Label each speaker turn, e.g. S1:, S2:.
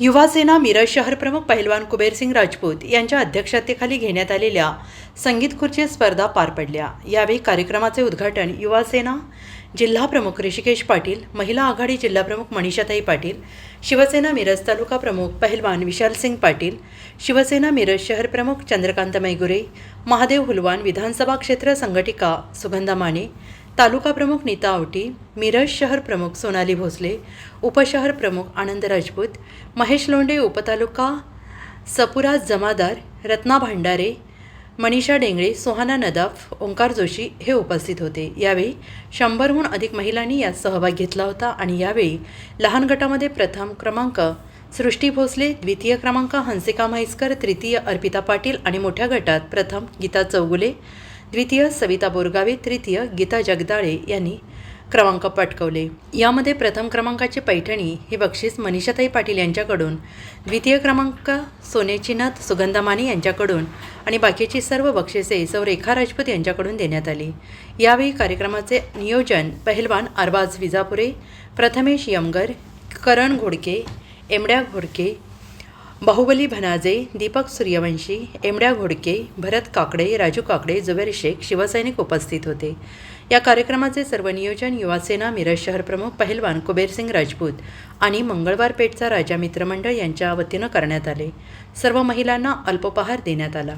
S1: युवा सेना मिरज शहर प्रमुख पहिलवान कुबेरसिंग राजपूत यांच्या अध्यक्षतेखाली घेण्यात आलेल्या संगीत खुर्ची स्पर्धा पार पडल्या. यावेळी कार्यक्रमाचे उद्घाटन युवा सेना जिल्हा प्रमुख ऋषिकेश पाटील महिला आघाडी जिल्हा प्रमुख मनीषाताई पाटील शिवसेना मिरज तालुका प्रमुख पहिलवान विशालसिंग पाटील शिवसेना मिरज शहर प्रमुख चंद्रकांत मैगुरे महादेव हुलवान विधानसभा क्षेत्र संघटिका सुगंधा माने तालुका प्रमुख नीता आवटी मिरज शहर प्रमुख सोनाली भोसले उपशहर प्रमुख आनंद राजपूत महेश लोंढे उपतालुका सपुरा जमादार रत्ना भांडारे मनीषा डेंगळे सुहाना नदाफ ओंकार जोशी हे उपस्थित होते. यावेळी शंभरहून अधिक महिलांनी यात सहभाग घेतला होता आणि यावेळी लहान गटामध्ये प्रथम क्रमांक सृष्टी भोसले द्वितीय क्रमांक हंसिका म्हैसकर तृतीय अर्पिता पाटील आणि मोठ्या गटात प्रथम गीता चौगुले द्वितीय सविता बोरगावे तृतीय गीता जगदाळे यांनी क्रमांक पटकवले. यामध्ये प्रथम क्रमांकाची पैठणी हे बक्षीस मनीषाताई पाटील यांच्याकडून द्वितीय क्रमांक सोन्याची नाथ सुगंधा माने यांच्याकडून आणि बाकीची सर्व बक्षिसे सौ रेखा राजपूत यांच्याकडून देण्यात आली. यावेळी कार्यक्रमाचे नियोजन पहिलवान अरबाज विजापुरे प्रथमेश यमगर करण घोडके एमड्या घोडके बाहुबली भनाजे दीपक सूर्यवंशी एमड्या घोडके भरत काकडे राजू काकडे जुबेर शेख शिवसैनिक उपस्थित होते. या कार्यक्रमाचे सर्व नियोजन युवासेना मिरज शहर प्रमुख पहिलवान कुबेरसिंग राजपूत आणि मंगळवार पेठचा राजा मित्रमंडळ यांच्या वतीनं करण्यात आले. सर्व महिलांना अल्पोपहार देण्यात आला.